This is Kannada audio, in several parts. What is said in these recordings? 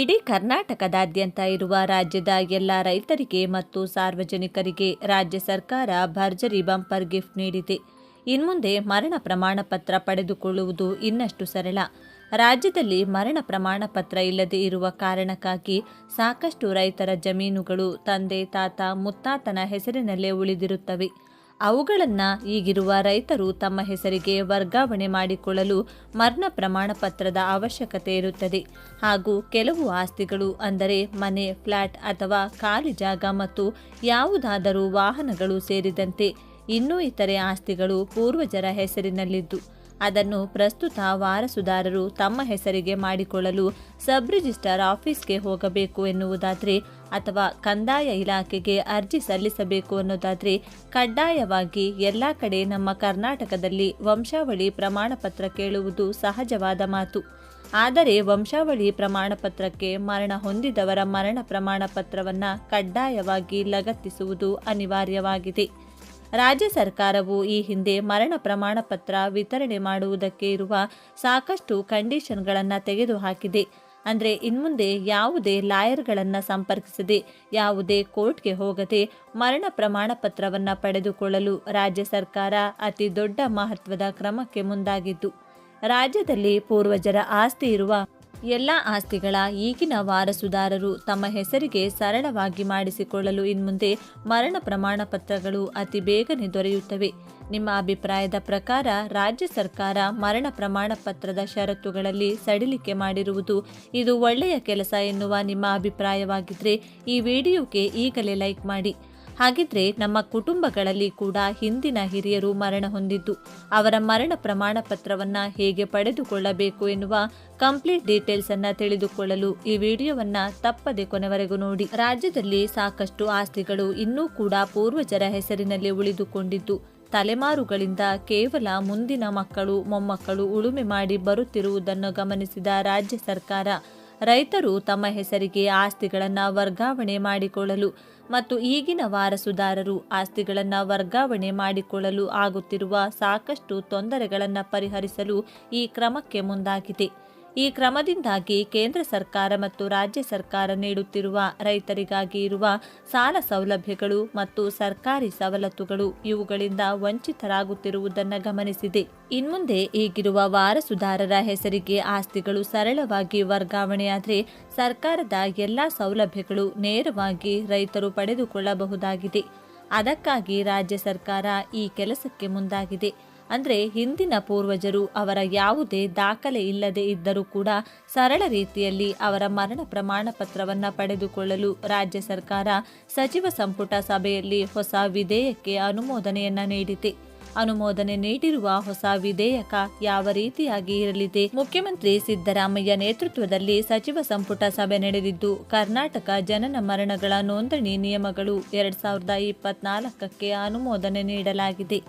ಇಡೀ ಕರ್ನಾಟಕದಾದ್ಯಂತ ಇರುವ ರಾಜ್ಯದ ಎಲ್ಲ ರೈತರಿಗೆ ಮತ್ತು ಸಾರ್ವಜನಿಕರಿಗೆ ರಾಜ್ಯ ಸರ್ಕಾರ ಭರ್ಜರಿ ಬಂಪರ್ ಗಿಫ್ಟ್ ನೀಡಿದೆ. ಇನ್ಮುಂದೆ ಮರಣ ಪ್ರಮಾಣ ಪತ್ರ ಪಡೆದುಕೊಳ್ಳುವುದು ಇನ್ನಷ್ಟು ಸರಳ. ರಾಜ್ಯದಲ್ಲಿ ಮರಣ ಪ್ರಮಾಣ ಪತ್ರ ಇಲ್ಲದೆ ಇರುವ ಕಾರಣಕ್ಕಾಗಿ ಸಾಕಷ್ಟು ರೈತರ ಜಮೀನುಗಳು ತಂದೆ, ತಾತ, ಮುತ್ತಾತನ ಹೆಸರಿನಲ್ಲೇ ಉಳಿದಿರುತ್ತವೆ. ಅವುಗಳನ್ನು ಈಗಿರುವ ರೈತರು ತಮ್ಮ ಹೆಸರಿಗೆ ವರ್ಗಾವಣೆ ಮಾಡಿಕೊಳ್ಳಲು ಮರಣ ಪ್ರಮಾಣ ಪತ್ರದ ಅವಶ್ಯಕತೆ ಇರುತ್ತದೆ. ಹಾಗೂ ಕೆಲವು ಆಸ್ತಿಗಳು ಅಂದರೆ ಮನೆ, ಫ್ಲಾಟ್ ಅಥವಾ ಖಾಲಿ ಜಾಗ ಮತ್ತು ಯಾವುದಾದರೂ ವಾಹನಗಳು ಸೇರಿದಂತೆ ಇನ್ನೂ ಇತರೆ ಆಸ್ತಿಗಳು ಪೂರ್ವಜರ ಹೆಸರಿನಲ್ಲಿದ್ದು. ಅದನ್ನು ಪ್ರಸ್ತುತ ವಾರಸುದಾರರು ತಮ್ಮ ಹೆಸರಿಗೆ ಮಾಡಿಕೊಳ್ಳಲು ಸಬ್ ರಿಜಿಸ್ಟ್ರಾರ್ ಆಫೀಸ್ಗೆ ಹೋಗಬೇಕು ಎನ್ನುವುದಾದರೆ ಅಥವಾ ಕಂದಾಯ ಇಲಾಖೆಗೆ ಅರ್ಜಿ ಸಲ್ಲಿಸಬೇಕು ಅನ್ನೋದಾದರೆ ಕಡ್ಡಾಯವಾಗಿ ಎಲ್ಲ ಕಡೆ ನಮ್ಮ ಕರ್ನಾಟಕದಲ್ಲಿ ವಂಶಾವಳಿ ಪ್ರಮಾಣ ಪತ್ರ ಕೇಳುವುದು ಸಹಜವಾದ ಮಾತು. ಆದರೆ ವಂಶಾವಳಿ ಪ್ರಮಾಣ ಪತ್ರಕ್ಕೆ ಮರಣ ಹೊಂದಿದವರ ಮರಣ ಪ್ರಮಾಣ ಪತ್ರವನ್ನು ಕಡ್ಡಾಯವಾಗಿ ಲಗತ್ತಿಸುವುದು ಅನಿವಾರ್ಯವಾಗಿದೆ. ರಾಜ್ಯ ಸರ್ಕಾರವು ಈ ಹಿಂದೆ ಮರಣ ಪ್ರಮಾಣ ಪತ್ರ ವಿತರಣೆ ಮಾಡುವುದಕ್ಕೆ ಇರುವ ಸಾಕಷ್ಟು ಕಂಡೀಷನ್ಗಳನ್ನು ತೆಗೆದುಹಾಕಿದೆ. ಅಂದರೆ ಇನ್ಮುಂದೆ ಯಾವುದೇ ಲಾಯರ್ಗಳನ್ನು ಸಂಪರ್ಕಿಸದೆ, ಯಾವುದೇ ಕೋರ್ಟ್ಗೆ ಹೋಗದೆ ಮರಣ ಪ್ರಮಾಣ ಪತ್ರವನ್ನು ಪಡೆದುಕೊಳ್ಳಲು ರಾಜ್ಯ ಸರ್ಕಾರ ಅತಿ ದೊಡ್ಡ ಮಹತ್ವದ ಕ್ರಮಕ್ಕೆ ಮುಂದಾಗಿದ್ದು. ರಾಜ್ಯದಲ್ಲಿ ಪೂರ್ವಜರ ಆಸ್ತಿ ಇರುವ ಎಲ್ಲ ಆಸ್ತಿಗಳ ಈಗಿನ ವಾರಸುದಾರರು ತಮ್ಮ ಹೆಸರಿಗೆ ಸರಳವಾಗಿ ಮಾಡಿಸಿಕೊಳ್ಳಲು ಇನ್ಮುಂದೆ ಮರಣ ಪ್ರಮಾಣ ಪತ್ರಗಳು ಅತಿ ಬೇಗನೆ ದೊರೆಯುತ್ತವೆ. ನಿಮ್ಮ ಅಭಿಪ್ರಾಯದ ಪ್ರಕಾರ ರಾಜ್ಯ ಸರ್ಕಾರ ಮರಣ ಪ್ರಮಾಣ ಪತ್ರದ ಷರತ್ತುಗಳಲ್ಲಿ ಸಡಿಲಿಕೆ ಮಾಡಿರುವುದು ಇದು ಒಳ್ಳೆಯ ಕೆಲಸ ಎನ್ನುವ ನಿಮ್ಮ ಅಭಿಪ್ರಾಯವಾಗಿದ್ದರೆ ಈ ವಿಡಿಯೋಗೆ ಈಗಲೇ ಲೈಕ್ ಮಾಡಿ. ಹಾಗಿದ್ರೆ ನಮ್ಮ ಕುಟುಂಬಗಳಲ್ಲಿ ಕೂಡ ಹಿಂದಿನ ಹಿರಿಯರು ಮರಣ ಹೊಂದಿದ್ದು, ಅವರ ಮರಣ ಪ್ರಮಾಣ ಪತ್ರವನ್ನ ಹೇಗೆ ಪಡೆದುಕೊಳ್ಳಬೇಕು ಎನ್ನುವ ಕಂಪ್ಲೀಟ್ ಡೀಟೇಲ್ಸ್ ಅನ್ನ ತಿಳಿದುಕೊಳ್ಳಲು ಈ ವಿಡಿಯೋವನ್ನ ತಪ್ಪದೆ ಕೊನೆವರೆಗೂ ನೋಡಿ. ರಾಜ್ಯದಲ್ಲಿ ಸಾಕಷ್ಟು ಆಸ್ತಿಗಳು ಇನ್ನೂ ಕೂಡ ಪೂರ್ವಜರ ಹೆಸರಿನಲ್ಲಿ ಉಳಿದುಕೊಂಡಿದ್ದು, ತಲೆಮಾರುಗಳಿಂದ ಕೇವಲ ಮುಂದಿನ ಮಕ್ಕಳು, ಮೊಮ್ಮಕ್ಕಳು ಉಳುಮೆ ಮಾಡಿ ಬರುತ್ತಿರುವುದನ್ನು ಗಮನಿಸಿದ ರಾಜ್ಯ ಸರ್ಕಾರ ರೈತರು ತಮ್ಮ ಹೆಸರಿಗೆ ಆಸ್ತಿಗಳನ್ನು ವರ್ಗಾವಣೆ ಮಾಡಿಕೊಳ್ಳಲು ಮತ್ತು ಈಗಿನ ವಾರಸುದಾರರು ಆಸ್ತಿಗಳನ್ನು ವರ್ಗಾವಣೆ ಮಾಡಿಕೊಳ್ಳಲು ಆಗುತ್ತಿರುವ ಸಾಕಷ್ಟು ತೊಂದರೆಗಳನ್ನು ಪರಿಹರಿಸಲು ಈ ಕ್ರಮಕ್ಕೆ ಮುಂದಾಗಿದೆ. ಈ ಕ್ರಮದಿಂದಾಗಿ ಕೇಂದ್ರ ಸರ್ಕಾರ ಮತ್ತು ರಾಜ್ಯ ಸರ್ಕಾರ ನೀಡುತ್ತಿರುವ ರೈತರಿಗಾಗಿ ಇರುವ ಸಾಲ ಸೌಲಭ್ಯಗಳು ಮತ್ತು ಸರ್ಕಾರಿ ಸವಲತ್ತುಗಳು ಇವುಗಳಿಂದ ವಂಚಿತರಾಗುತ್ತಿರುವುದನ್ನು ಗಮನಿಸಿದೆ. ಇನ್ಮುಂದೆ ಈಗಿರುವ ವಾರಸುದಾರರ ಹೆಸರಿಗೆ ಆಸ್ತಿಗಳು ಸರಳವಾಗಿ ವರ್ಗಾವಣೆಯಾದರೆ ಸರ್ಕಾರದ ಎಲ್ಲ ಸೌಲಭ್ಯಗಳು ನೇರವಾಗಿ ರೈತರು ಪಡೆದುಕೊಳ್ಳಬಹುದಾಗಿದೆ. ಅದಕ್ಕಾಗಿ ರಾಜ್ಯ ಸರ್ಕಾರ ಈ ಕೆಲಸಕ್ಕೆ ಮುಂದಾಗಿದೆ. ಅಂದರೆ ಹಿಂದಿನ ಪೂರ್ವಜರು ಅವರ ಯಾವುದೇ ದಾಖಲೆ ಇಲ್ಲದೆ ಇದ್ದರೂ ಕೂಡ ಸರಳ ರೀತಿಯಲ್ಲಿ ಅವರ ಮರಣ ಪ್ರಮಾಣ ಪತ್ರವನ್ನು ಪಡೆದುಕೊಳ್ಳಲು ರಾಜ್ಯ ಸರ್ಕಾರ ಸಚಿವ ಸಂಪುಟ ಸಭೆಯಲ್ಲಿ ಹೊಸ ವಿಧೇಯಕ್ಕೆ ಅನುಮೋದನೆಯನ್ನ ನೀಡಿದೆ. ಅನುಮೋದನೆ ನೀಡಿರುವ ಹೊಸ ವಿಧೇಯಕ ಯಾವ ರೀತಿಯಾಗಿ ಇರಲಿದೆ? ಮುಖ್ಯಮಂತ್ರಿ ಸಿದ್ದರಾಮಯ್ಯ ನೇತೃತ್ವದಲ್ಲಿ ಸಚಿವ ಸಂಪುಟ ಸಭೆ ನಡೆದಿದ್ದು, ಕರ್ನಾಟಕ ಜನನ ಮರಣಗಳ ನೋಂದಣಿ ನಿಯಮಗಳು ಎರಡ್ ಸಾವಿರದ ಇಪ್ಪತ್ನಾಲ್ಕಕ್ಕೆ ಅನುಮೋದನೆ ನೀಡಲಾಗಿದೆ.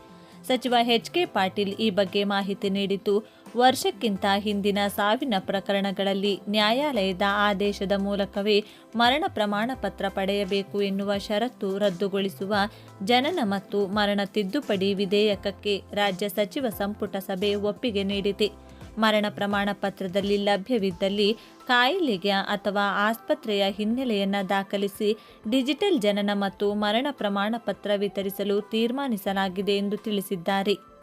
ಸಚಿವ ಎಚ್ ಕೆ ಪಾಟೀಲ್ ಈ ಬಗ್ಗೆ ಮಾಹಿತಿ ನೀಡಿದ್ದು, ವರ್ಷಕ್ಕಿಂತ ಹಿಂದಿನ ಸಾವಿನ ಪ್ರಕರಣಗಳಲ್ಲಿ ನ್ಯಾಯಾಲಯದ ಆದೇಶದ ಮೂಲಕವೇ ಮರಣ ಪ್ರಮಾಣ ಪತ್ರ ಪಡೆಯಬೇಕು ಎನ್ನುವ ಷರತ್ತು ರದ್ದುಗೊಳಿಸುವ ಜನನ ಮತ್ತು ಮರಣ ತಿದ್ದುಪಡಿ ವಿಧೇಯಕಕ್ಕೆ ರಾಜ್ಯ ಸಚಿವ ಸಂಪುಟ ಸಭೆ ಒಪ್ಪಿಗೆ ನೀಡಿದೆ. ಮರಣ ಪ್ರಮಾಣ ಪತ್ರದಲ್ಲಿ ಲಭ್ಯವಿದ್ದಲ್ಲಿ ಕಾಯಿಲೆಗೆ ಅಥವಾ ಆಸ್ಪತ್ರೆಯ ಹಿನ್ನೆಲೆಯನ್ನು ದಾಖಲಿಸಿ ಡಿಜಿಟಲ್ ಜನನ ಮತ್ತು ಮರಣ ಪ್ರಮಾಣ ಪತ್ರ ವಿತರಿಸಲು ತೀರ್ಮಾನಿಸಲಾಗಿದೆ ಎಂದು ತಿಳಿಸಿದ್ದಾರೆ.